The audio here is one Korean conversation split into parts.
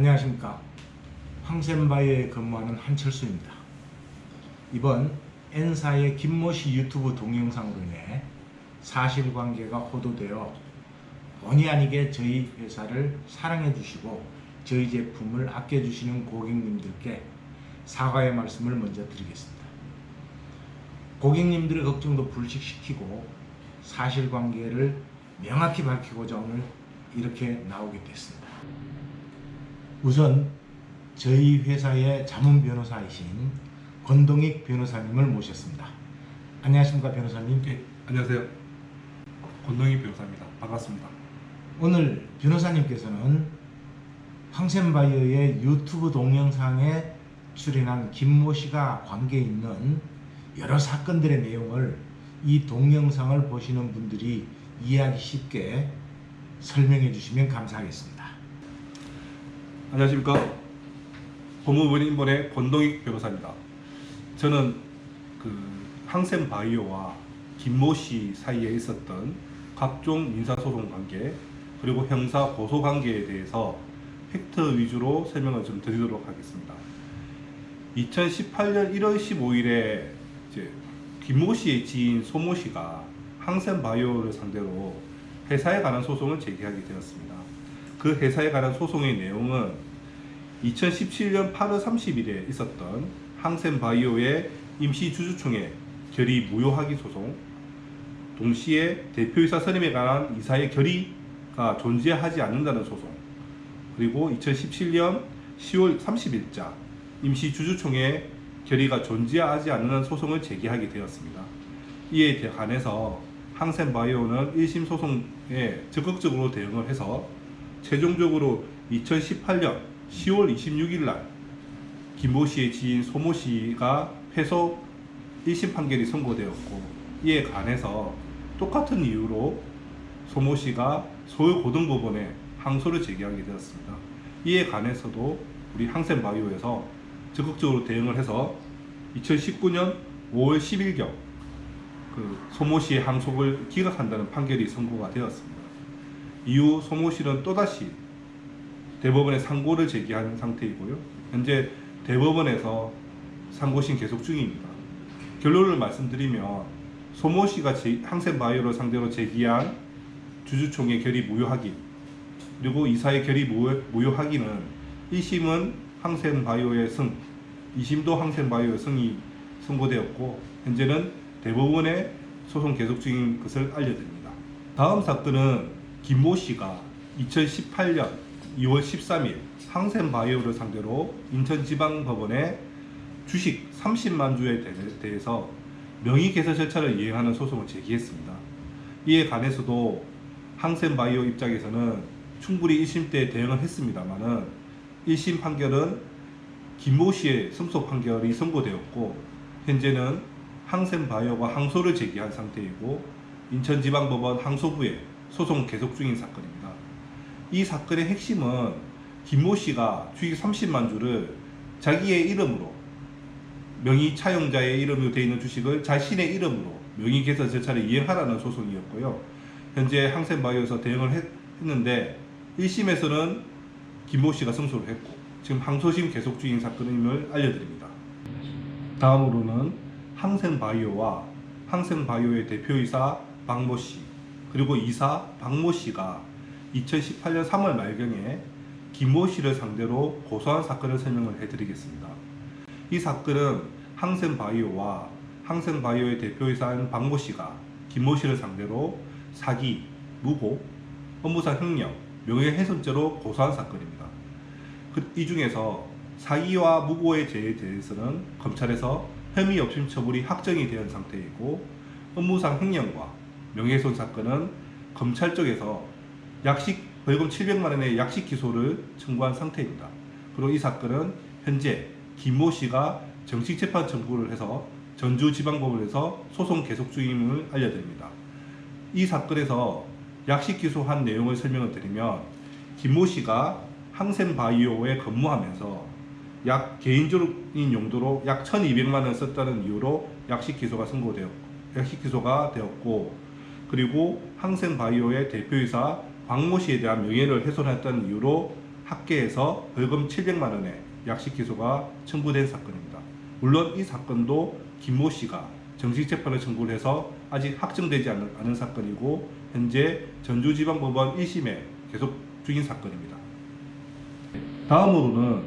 안녕하십니까. 황센바이오에 근무하는 한철수입니다. 이번 N사의 김모씨 유튜브 동영상으로 인해 사실관계가 호도되어 본의 아니게 저희 회사를 사랑해 주시고 저희 제품을 아껴 주시는 고객님들께 사과의 말씀을 먼저 드리겠습니다. 고객님들의 걱정도 불식시키고 사실관계를 명확히 밝히고자 오늘 이렇게 나오게 됐습니다. 우선 저희 회사의 자문 변호사이신 권동익 변호사님을 모셨습니다. 안녕하십니까 변호사님? 예, 안녕하세요. 권동희 변호사입니다. 반갑습니다. 오늘 변호사님께서는 황센바이오의 유튜브 동영상에 출연한 김모 씨가 관계 있는 여러 사건들의 내용을 이 동영상을 보시는 분들이 이해하기 쉽게 설명해 주시면 감사하겠습니다. 안녕하십니까. 법무부 인본의 권동익 변호사입니다. 저는 그 항센 바이오와 김모 씨 사이에 있었던 각종 민사소송 관계 그리고 형사 고소 관계에 대해서 팩트 위주로 설명을 좀 드리도록 하겠습니다. 2018년 1월 15일에 이제 김모 씨의 지인 소모 씨가 항센 바이오를 상대로 회사에 관한 소송을 제기하게 되었습니다. 그 회사에 관한 소송의 내용은 2017년 8월 30일에 있었던 항센 바이오의 임시 주주총회 결의 무효하기 소송, 동시에 대표이사 선임에 관한 이사의 결의가 존재하지 않는다는 소송, 그리고 2017년 10월 30일자 임시 주주총회 결의가 존재하지 않는 소송을 제기하게 되었습니다. 이에 관해서 항센바이오는 1심 소송에 적극적으로 대응을 해서 최종적으로 2018년 10월 26일 날 김모 씨의 지인 소모 씨가 패소 1심 판결이 선고되었고 이에 관해서 똑같은 이유로 소모 씨가 서울고등법원에 항소를 제기하게 되었습니다. 이에 관해서도 우리 항센바이오에서 적극적으로 대응을 해서 2019년 5월 10일경 그 소모 씨의 항소를 기각한다는 판결이 선고가 되었습니다. 이후 소모 씨는 또다시 대법원에 상고를 제기한 상태이고요. 현재 대법원에서 상고심 계속 중입니다. 결론을 말씀드리면 소모 씨가 제- 항센바이오를 상대로 제기한 주주총회 결의 무효하기 그리고 이사의 결의 무효, 무효하기는 1심은 항센바이오의 승, 2심도 항센바이오의 승이 선고되었고 현재는 대법원에 소송 계속 중인 것을 알려드립니다. 다음 사건은 김모 씨가 2018년 2월 13일 항센바이오를 상대로 인천지방법원에 주식 30만 주에 대- 대해서 명의개설 절차를 이행하는 소송을 제기했습니다. 이에 관해서도 항센바이오 입장에서는 충분히 1심 때 대응을 했습니다만은 1심 판결은 김모 씨의 승소 판결이 선고되었고 현재는 항센바이오가 항소를 제기한 상태이고 인천지방법원 항소부에 소송 계속 중인 사건입니다. 이 사건의 핵심은 김모 씨가 주식 30만 주를 자기의 이름으로 명의 차용자의 이름으로 되어 있는 주식을 자신의 이름으로 명의 개설 절차를 이행하라는 소송이었고요. 현재 항센바이오에서 대응을 했, 는데 1심에서는 김모 씨가 승소를 했고 지금 항소심 계속 중인 사건임을 알려드립니다. 다음으로는 항센바이오와 항센바이오의 대표이사 박모 씨 그리고 이사 박모 씨가 2018년 3월 말경에 김모 씨를 상대로 고소한 사건을 설명을 해드리겠습니다. 이 사건은 항센바이오와 항센바이오의 대표이사인 박모 씨가 김모 씨를 상대로 사기, 무고, 업무상 횡령, 명예훼손죄로 고소한 사건입니다. 그- 이 중에서 사기와 무고의 죄에 대해서는 검찰에서 혐의 없임 처분이 확정이 된 상태이고 업무상 횡령과 명예훼손 사건은 검찰 쪽에서 약식 벌금 700만 원의 약식 기소를 청구한 상태입니다. 그리고 이 사건은 현재 김모 씨가 정식 재판 청구를 해서 전주지방법원에서 소송 계속 중임을 알려드립니다. 이 사건에서 약식 기소한 내용을 설명을 드리면 김모 씨가 항센바이오에 근무하면서 약 개인적인 용도로 약 1,200만 원 썼다는 이유로 약식 기소가 선고되었고 약식 기소가 되었고 그리고 항센바이오의 대표이사 박모 씨에 대한 명예를 훼손했다는 이유로 학계에서 벌금 700만 원의 약식 기소가 청구된 사건입니다. 물론 이 사건도 김모 씨가 정식 재판을 청구를 해서 아직 확정되지 않은, 않은 사건이고 현재 전주지방법원 1심에 계속 중인 사건입니다. 다음으로는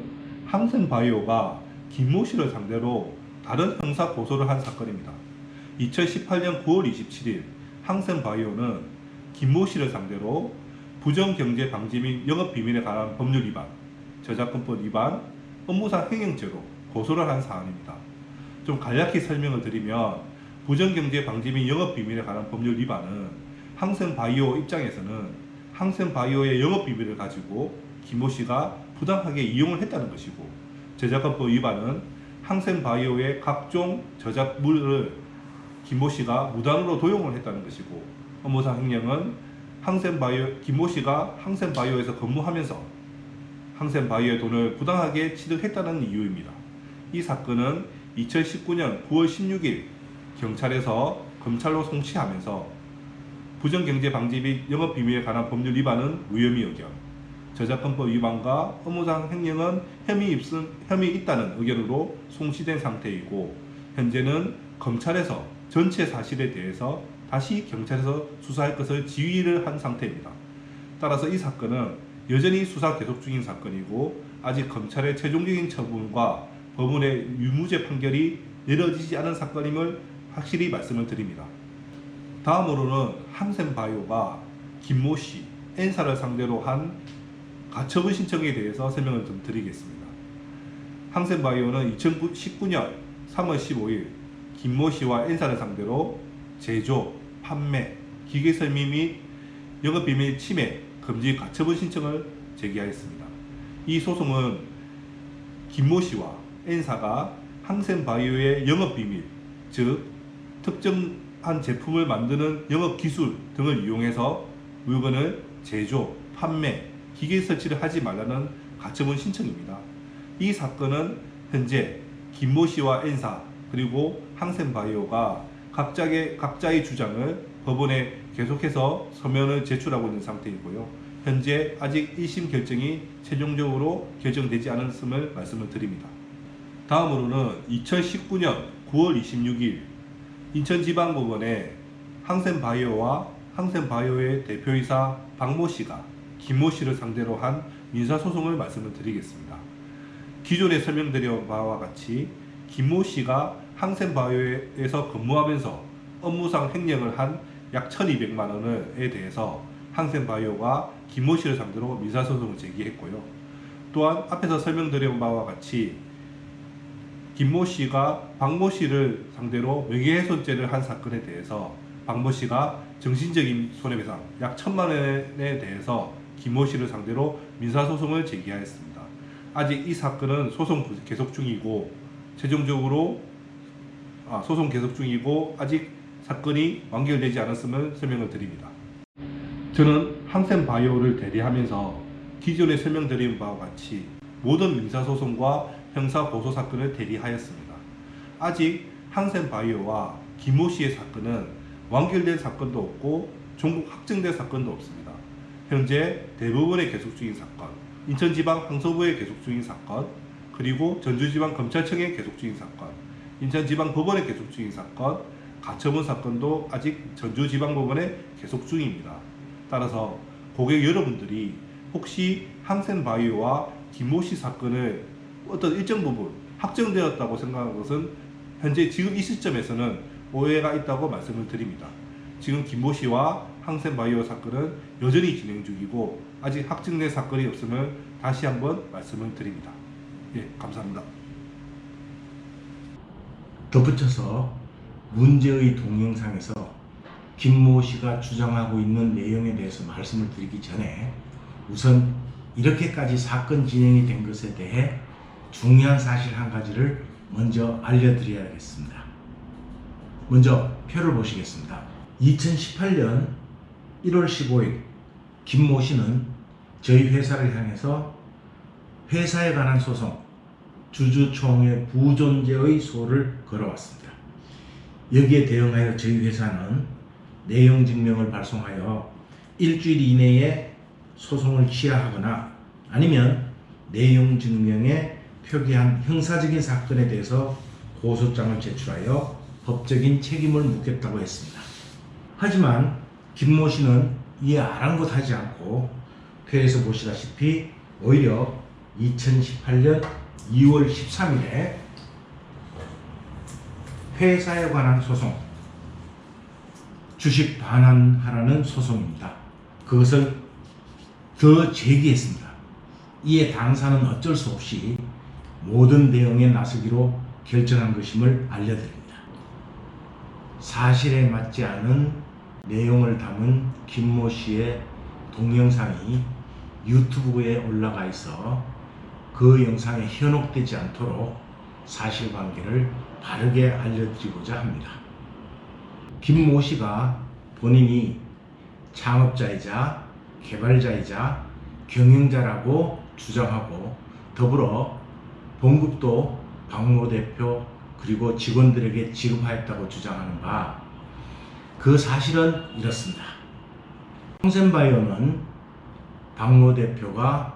항생바이오가 김모 씨를 상대로 다른 형사 고소를 한 사건입니다. 2018년 9월 27일 항생바이오는 김모 씨를 상대로 부정경제 방지 및 영업비밀에 관한 법률 위반, 저작권법 위반, 업무상 행령죄로 고소를 한 사안입니다. 좀 간략히 설명을 드리면 부정경제 방지 및 영업비밀에 관한 법률 위반은 항생바이오 입장에서는 항생바이오의 영업비밀을 가지고 김모 씨가 부당하게 이용을 했다는 것이고 저작권법 위반은 항생바이오의 각종 저작물을 김모 씨가 무단으로 도용을 했다는 것이고 업무상 횡령은 항센바이오 김모 씨가 항센바이오에서 근무하면서 항센바이오의 돈을 부당하게 취득했다는 이유입니다. 이 사건은 2019년 9월 16일 경찰에서 검찰로 송치하면서 부정경제방지 및 영업비밀에 관한 법률 위반은 무혐의 의견, 저작권법 위반과 업무상 횡령은 혐의 입은 혐의 있다는 의견으로 송치된 상태이고 현재는 검찰에서 전체 사실에 대해서 다시 경찰에서 수사할 것을 지휘를 한 상태입니다. 따라서 이 사건은 여전히 수사 계속 중인 사건이고 아직 검찰의 최종적인 처분과 법원의 유무죄 판결이 내려지지 않은 사건임을 확실히 말씀을 드립니다. 다음으로는 항센바이오가 김모 씨, N사를 상대로 한 가처분 신청에 대해서 설명을 좀 드리겠습니다. 항센바이오는 2019년 3월 15일 김모 씨와 N사를 상대로 제조, 판매, 기계 설미 및 영업 비밀 침해 금지 가처분 신청을 제기하였습니다. 이 소송은 김모 씨와 N사가 항센바이오의 영업 비밀, 즉 특정한 제품을 만드는 영업 기술 등을 이용해서 물건을 제조, 판매, 기계 설치를 하지 말라는 가처분 신청입니다. 이 사건은 현재 김모 씨와 N사 그리고 항센바이오가 각자의 각자의 주장을 법원에 계속해서 서면을 제출하고 있는 상태이고요. 현재 아직 1심 결정이 최종적으로 결정되지 않았음을 말씀을 드립니다. 다음으로는 2019년 9월 26일 인천지방법원에 항센바이오와 항센바이오의 대표이사 박모 씨가 김모 씨를 상대로 한 민사소송을 말씀을 드리겠습니다. 기존에 설명드린 바와 같이 김모 씨가 항센바이오에서 근무하면서 업무상 횡령을 한 약 1200만 원에 대해서 항센바이오가 김모 씨를 상대로 민사소송을 제기했고요. 또한 앞에서 설명드린 바와 같이 김모 씨가 박모 씨를 상대로 명예훼손죄를 한 사건에 대해서 박모 씨가 정신적인 손해배상 약 천만 원에 대해서 김모 씨를 상대로 민사소송을 제기하였습니다. 아직 이 사건은 소송 계속 중이고 최종적으로 아, 소송 계속 중이고 아직 사건이 완결되지 않았음을 설명을 드립니다. 저는 항센 바이오를 대리하면서 기존에 설명드린 바와 같이 모든 민사소송과 형사고소 사건을 대리하였습니다. 아직 항센 바이오와 김모 씨의 사건은 완결된 사건도 없고 종국 확정된 사건도 없습니다. 현재 대부분의 계속 중인 사건, 인천지방 항소부의 계속 중인 사건, 그리고 전주지방 검찰청의 계속 중인 사건, 인천지방법원의 계속 중인 사건, 가처분 사건도 아직 전주지방법원에 계속 중입니다. 따라서 고객 여러분들이 혹시 항센바이오와 김모 씨 사건을 어떤 일정 부분 확정되었다고 생각하는 것은 현재 지금 이 시점에서는 오해가 있다고 말씀을 드립니다. 지금 김모 씨와 항센바이오 사건은 여전히 진행 중이고 아직 확정된 사건이 없음을 다시 한번 말씀을 드립니다. 예, 감사합니다. 덧붙여서 문제의 동영상에서 김모 씨가 주장하고 있는 내용에 대해서 말씀을 드리기 전에 우선 이렇게까지 사건 진행이 된 것에 대해 중요한 사실 한 가지를 먼저 알려드려야겠습니다. 먼저 표를 보시겠습니다. 2018년 1월 15일 김모 씨는 저희 회사를 향해서 회사에 관한 소송 주주총회 부존재의 소를 걸어왔습니다. 여기에 대응하여 저희 회사는 내용 증명을 발송하여 일주일 이내에 소송을 취하하거나 아니면 내용 증명에 표기한 형사적인 사건에 대해서 고소장을 제출하여 법적인 책임을 묻겠다고 했습니다. 하지만 김모 씨는 이에 아랑곳하지 않고 표에서 보시다시피 오히려 2018년 2월 13일에 회사에 관한 소송 주식 반환하라는 소송입니다. 그것을 더 제기했습니다. 이에 당사는 어쩔 수 없이 모든 대응에 나서기로 결정한 것임을 알려드립니다. 사실에 맞지 않은 내용을 담은 김모 씨의 동영상이 유튜브에 올라가 있어 그 영상에 현혹되지 않도록 사실관계를 바르게 알려드리고자 합니다. 김모 씨가 본인이 창업자이자 개발자이자 경영자라고 주장하고 더불어 봉급도 박모 대표 그리고 직원들에게 지급하였다고 주장하는 바 그 사실은 이렇습니다. 홍센바이오는 박모 대표가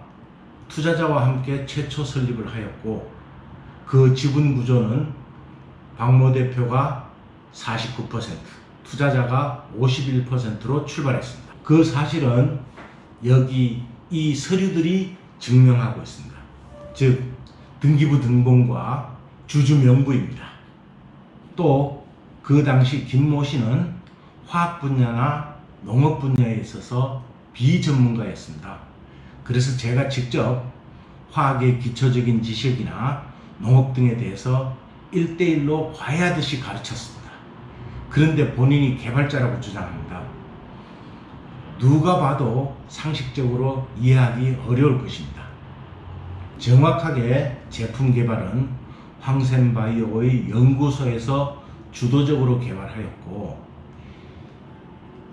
투자자와 함께 최초 설립을 하였고 그 지분 구조는 박모 대표가 49%, 투자자가 51%로 출발했습니다. 그 사실은 여기 이 서류들이 증명하고 있습니다. 즉 등기부 등본과 주주 명부입니다. 또 그 당시 김모 씨는 화학 분야나 농업 분야에 있어서 비전문가였습니다. 그래서 제가 직접 화학의 기초적인 지식이나 농업 등에 대해서 1대1로 과외하듯이 가르쳤습니다. 그런데 본인이 개발자라고 주장합니다. 누가 봐도 상식적으로 이해하기 어려울 것입니다. 정확하게 제품 개발은 황센바이오의 연구소에서 주도적으로 개발하였고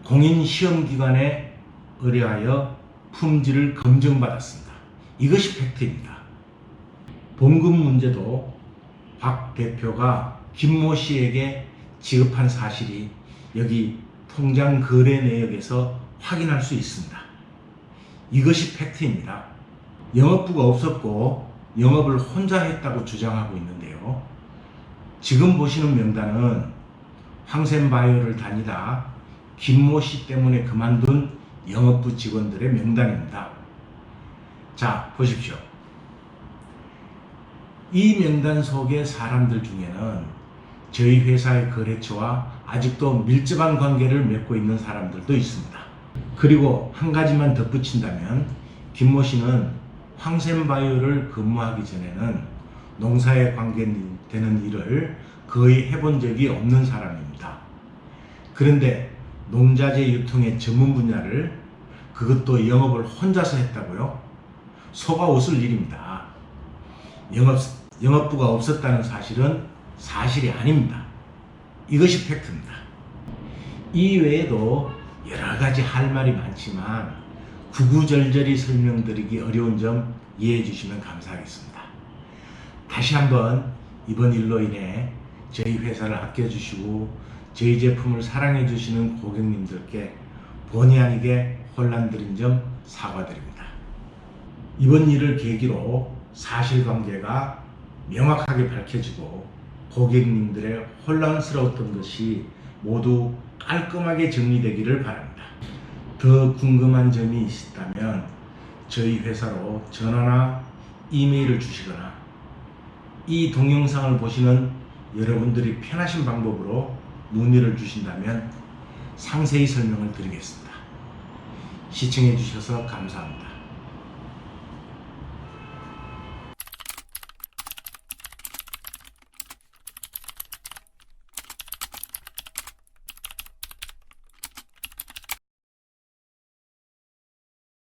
공인 시험 기관에 의뢰하여 품질을 검증받았습니다. 이것이 팩트입니다. 봉급 문제도 박 대표가 김모 씨에게 지급한 사실이 여기 통장 거래 내역에서 확인할 수 있습니다. 이것이 팩트입니다. 영업부가 없었고 영업을 혼자 했다고 주장하고 있는데요. 지금 보시는 명단은 황센바이오를 다니다 김모 씨 때문에 그만둔 영업부 직원들의 명단입니다. 자, 보십시오. 이 명단 속의 사람들 중에는 저희 회사의 거래처와 아직도 밀접한 관계를 맺고 있는 사람들도 있습니다. 그리고 한 가지만 덧붙인다면 김모 씨는 황센바이오를 근무하기 전에는 농사에 관계되는 일을 거의 해본 적이 없는 사람입니다. 그런데 농자재 유통의 전문 분야를 그것도 영업을 혼자서 했다고요? 속아 웃을 일입니다. 영업, 영업부가 없었다는 사실은 사실이 아닙니다. 이것이 팩트입니다. 이 외에도 여러 가지 할 말이 많지만 구구절절히 설명드리기 어려운 점 이해해 주시면 감사하겠습니다. 다시 한번 이번 일로 인해 저희 회사를 아껴주시고 저희 제품을 사랑해 주시는 고객님들께 본의 아니게 혼란드린 점 사과드립니다. 이번 일을 계기로 사실관계가 명확하게 밝혀지고 고객님들의 혼란스러웠던 것이 모두 깔끔하게 정리되기를 바랍니다. 더 궁금한 점이 있다면 저희 회사로 전화나 이메일을 주시거나 이 동영상을 보시는 여러분들이 편하신 방법으로 문의를 주신다면 상세히 설명을 드리겠습니다. 시청해 주셔서 감사합니다.